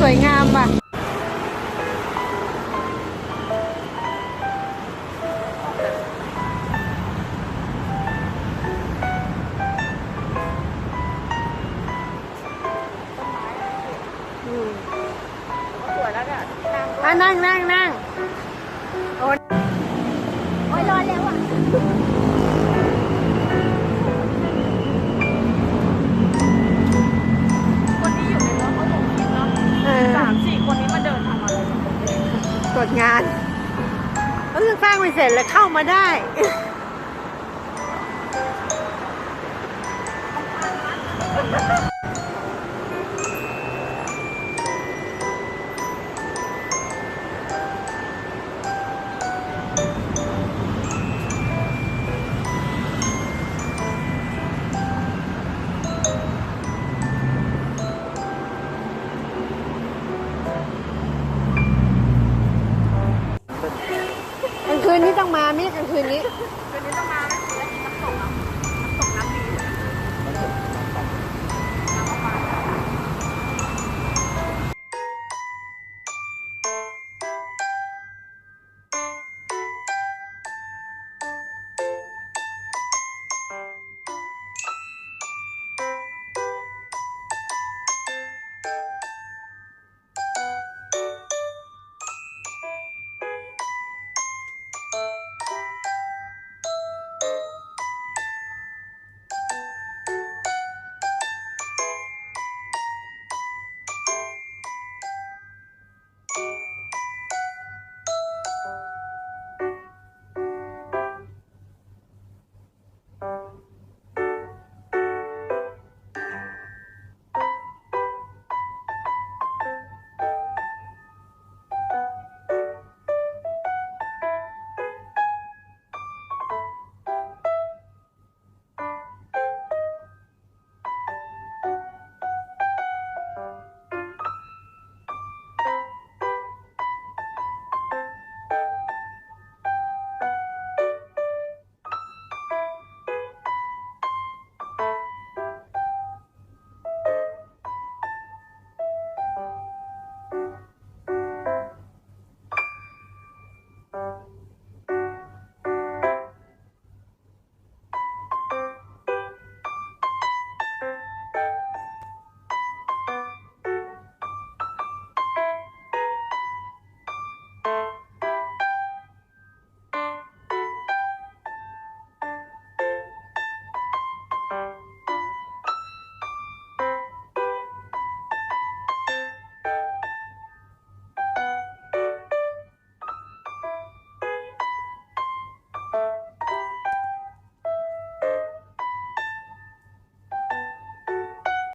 สวยงามว่ะอืมสวยแล้วเนี่ยนั่งอะนั่งนั่งนั่งโอ้ยรอนแล้วอะ ดงานเขาเพิ่งสร้างไม่เสร็จเลยเข้ามาได้ นนี้ต้องมามิ่กลางคืนนี้ คืนนี้ต้องมา